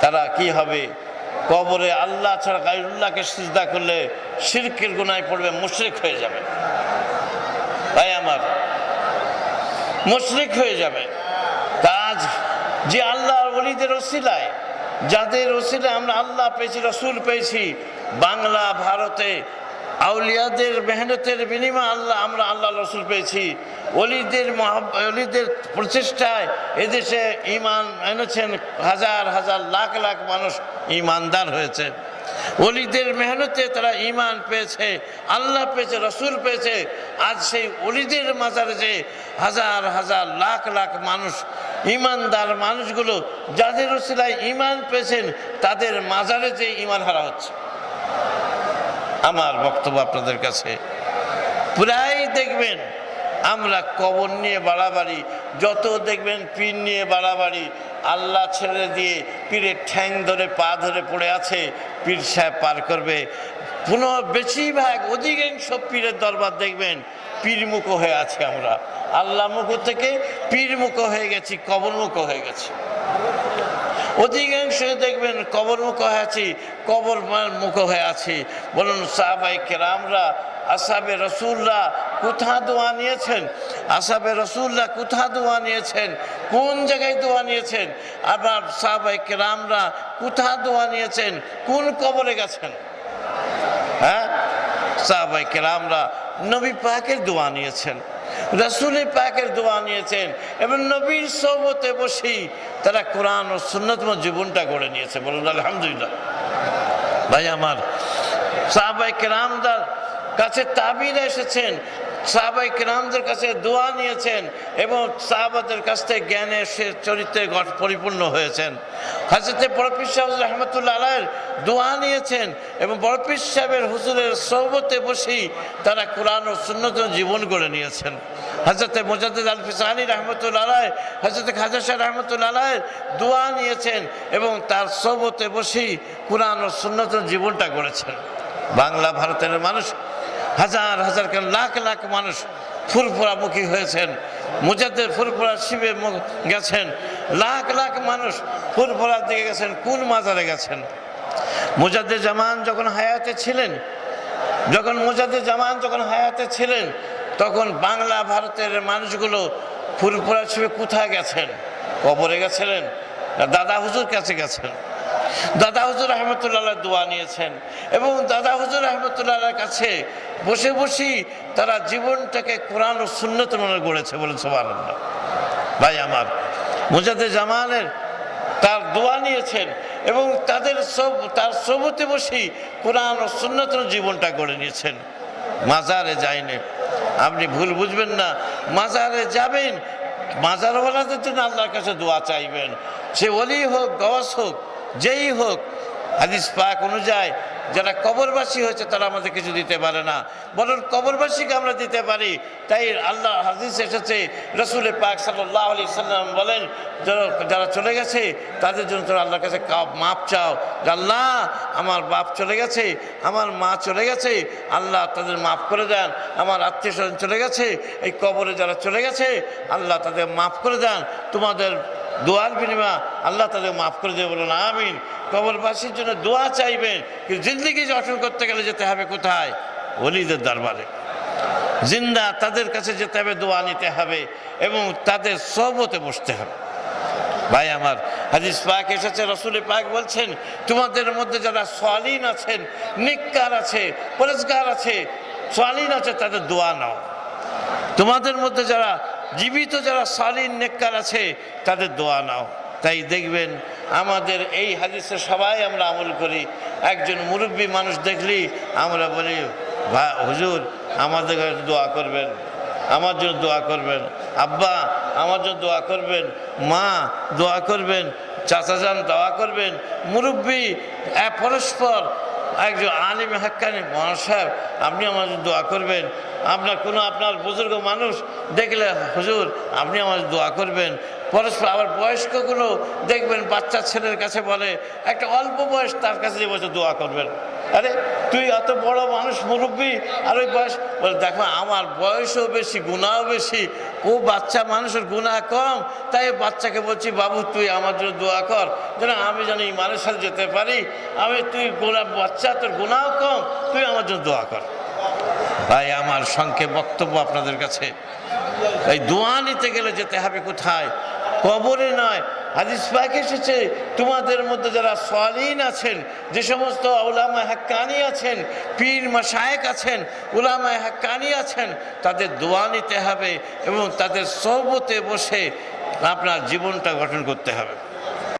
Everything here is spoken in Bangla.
তারা কি হবে? কবরে আল্লাহ ছাড়া গাইরুল্লাহকে সিজদা করলে শিরকের গুনায় পড়বে, মুশরিক হয়ে যাবে। তাই আমার। মুশরিক হয়ে যাবে। কাজ যে আল্লাহ অলিদের ওসিলায়, যাদের ওসিলায় আমরা আল্লাহ পেয়েছি, রসুল পেয়েছি, বাংলা, ভারতে, আউলিয়াদের মেহনতের বিনিময় আল্লাহ, আমরা আল্লাহ, রসুল পেয়েছি। অলিদের অলিদের প্রচেষ্টায় এদেশে ইমান এনেছেন হাজার হাজার লাখ লাখ মানুষ ইমানদার হয়েছে। অলিদের মেহনতে তারা ইমান পেয়েছে, আল্লাহ পেয়েছে, রসুল পেয়েছে। আজ সেই অলিদের মাজারে যে হাজার হাজার লাখ লাখ মানুষ ইমানদার মানুষগুলো, যাদের ওসিলায় ইমান পেয়েছেন, তাদের মাজারে যে ইমান হারা হচ্ছে। আমার বক্তব্য আপনাদের কাছে। প্রায় দেখবেন আমরা কবর নিয়ে বাড়াবাড়ি, যত দেখবেন পীর নিয়ে বাড়াবাড়ি, আল্লাহ ছেড়ে দিয়ে পীরের ঠ্যাং ধরে, পা ধরে পড়ে আছে, পীর সাহেব পার করবে। পুনঃ বেশিরভাগ অধিকাংশ পীরের দরবার দেখবেন পীরমুখ হয়ে আছে আমরা। আল্লাহ মুখ থেকে পীরমুখ হয়ে গেছি, কবরমুখ হয়ে গেছি। অধিকাংশ দেখবেন কবর মুখ হয়ে আছি কবর মুখ হয়ে আছি। বলুন সাহাবাই কেরামরা আসাবে রসুল্লাহ কোথা দোয়া নিয়েছেন? আসাবে রসুল্লাহ কোথা দোয়া নিয়েছেন? কোন জায়গায় দোয়া নিয়েছেন? আবার সাহাবাই কেরামরা কোথা দোয়া নিয়েছেন? কোন কবরে গেছেন? হ্যাঁ? সাহাবাই কেরামরা নবী পাকের দোয়া নিয়েছেন। রসুলের পাকের দোয়া নিয়েছেন। এবং নবীর সৌবতে বসেই তারা কোরআন ও সুন্নতম জীবনটা গড়ে নিয়েছে। বলুন, আলহামদুলিল্লাহ। ভাই আমার সাহাবাই কেরামদার কাছে তাবিরা এসেছেন। সাহাবাই কেরামদের কাছে দোয়া নিয়েছেন এবং সাহাবাদের কাছ থেকে জ্ঞানে সে চরিত্রে পরিপূর্ণ হয়েছেন। হাজরতে বড়পির সাহেব রহমতুল্লাহ আলাহের দোয়া নিয়েছেন এবং বড়পির সাহেবের হুজুরের সৌবতে বসেই তারা কোরআন ও সুন্নত জীবন গড়ে নিয়েছেন। হজরতে মোজাদ্দ আল ফিসানি রহমতুল্লাহ আলাহ হজরতে খাজা শাহ রহমতুল্লাহ আলাহের দোয়া নিয়েছেন এবং তার সৌবতে বসেই কোরআন ও সুন্নত জীবনটা গড়েছেন। বাংলা ভারতের মানুষ হাজার হাজার লাখ লাখ মানুষ ফুরফুরামুখী হয়েছেন। মুজাদ্দের ফুরফুরা শিবে গেছেন। লাখ লাখ মানুষ ফুরফুরার দিকে গেছেন, কোন মাজারে গেছেন? মুজাদ্দের জামান যখন হায়াতে ছিলেন, যখন মুজাদ্দের জামান যখন হায়াতে ছিলেন, তখন বাংলা ভারতের মানুষগুলো ফুরফুরা শিবে কোথায় গেছেন? কবরে গেছিলেন দাদা হুজুর কাছে গেছেন? দাদা হুজুর রহমতুল্লাহ দোয়া নিয়েছেন এবং দাদা হুজুর রহমতুল্লাহ কাছে বসে বসেই তারা জীবনটাকে কোরআন ও সুন্নত মনে গড়েছে বলে সবার ভাই আমার মুজাদে জামানের তার দোয়া নিয়েছেন এবং তাদের সব, তার সবতে বসেই কোরআন ও সুন্নত জীবনটা গড়ে নিয়েছেন। মাজারে যায়নি। আপনি ভুল বুঝবেন না, মাজারে যাবেন, মাজারওয়ালাদের জন্য আল্লাহর কাছে দোয়া চাইবেন। সে ওলি হোক গস হোক যেই হোক, হাদিস পাক অনুযায়ী যারা কবরবাসী হয়েছে তারা আমাদের কিছু দিতে পারে না। বরং কবরবাসীকে আমরা দিতে পারি। তাই আল্লাহ হাদিস এসেছে, রসুলের পাক সাল্লাহ আলি সাল্লাম বলেন, যারা- চলে গেছে, তাদের জন্য তোরা আল্লাহর কাছে মাপ চাও। আল্লাহ, আমার বাপ চলে গেছে, আমার মা চলে গেছে, আল্লাহ তাদের মাফ করে দেন। আমার আত্মীয় স্বজন চলে গেছে, এই কবরে যারা চলে গেছে, আল্লাহ তাদের মাফ করে দেন। তোমাদের দোয়ার বিনিময় আল্লাহ তাদের মাফ করে দেবে, বলুন আমিন। কবরবাসীর জন্য দোয়া চাইবেন, কিন্তু জিন্দগি গঠন করতে গেলে যেতে হবে কোথায়? অলিদের দরবারে। জিন্দা তাদের কাছে যেতে হবে, দোয়া নিতে হবে, এবং তাদের সবতে বসতে হবে। ভাই, আমার হাদিস পাক এসেছে, রসুল পাক বলছেন, তোমাদের মধ্যে যারা সোয়ালিন আছেন, নিকার আছে পরিষ্কার আছে, সোয়ালিন আছে, তাদের দোয়া নাও। তোমাদের মধ্যে যারা জীবিত যারা সালিন নেককার আছে, তাদের দোয়া নাও। তাই দেখবেন, আমাদের এই হাদিসে সবাই আমরা আমল করি। একজন মুরব্বী মানুষ দেখলি, আমরা বলি হুজুর, আমাদের দোয়া করবেন। আমার জন্য দোয়া করবেন। আব্বা, আমার জন্য দোয়া করবেন। মা, দোয়া করবেন। চাচা যান দোয়া করবেন। মুরব্বী পরস্পর একজন আলিম হাক্কানি মহাসাহেব আপনি আমাদের দোয়া করবেন। আপনার কোনো আপনার বুজুর্গ মানুষ দেখলে, হুজুর, আপনি আমাদের দোয়া করবেন। পরস্পর আবার বয়স্কগুলো দেখবেন, বাচ্চা ছেলের কাছে বলে, একটা অল্প বয়স তার কাছে বসে দোয়া করবেন। আরে, তুই এত বড় মানুষ, মুরব্বী, আর ওই বয়স, বলে, দেখো, আমার বয়সও বেশি, গুণাও বেশি ও বাচ্চা মানুষের গুণা কম, তাই বাচ্চাকে বলছি, বাবু, তুই আমার জন্য দোয়া কর, যেন আমি যেন ইমানের সাথে যেতে পারি, আমি, তুই গোলা বাচ্চা, তোর গুণাও কম, তুই আমার জন্য দোয়া কর। তাই আমার সংক্ষেপ বক্তব্য আপনাদের কাছে। এই দোয়া নিতে গেলে যেতে হবে কোথায়? কবরে নয় হাদিস পাক এসেছে, তোমাদের মধ্যে যারা সলিন আছেন, যে সমস্ত উলামা হাক্কানি আছেন, পীর মাসায়েক আছেন উলামা হাক্কানি আছেন, তাদের দোয়া নিতে হবে এবং তাদের সহবতে বসে আপনার জীবনটা গঠন করতে হবে।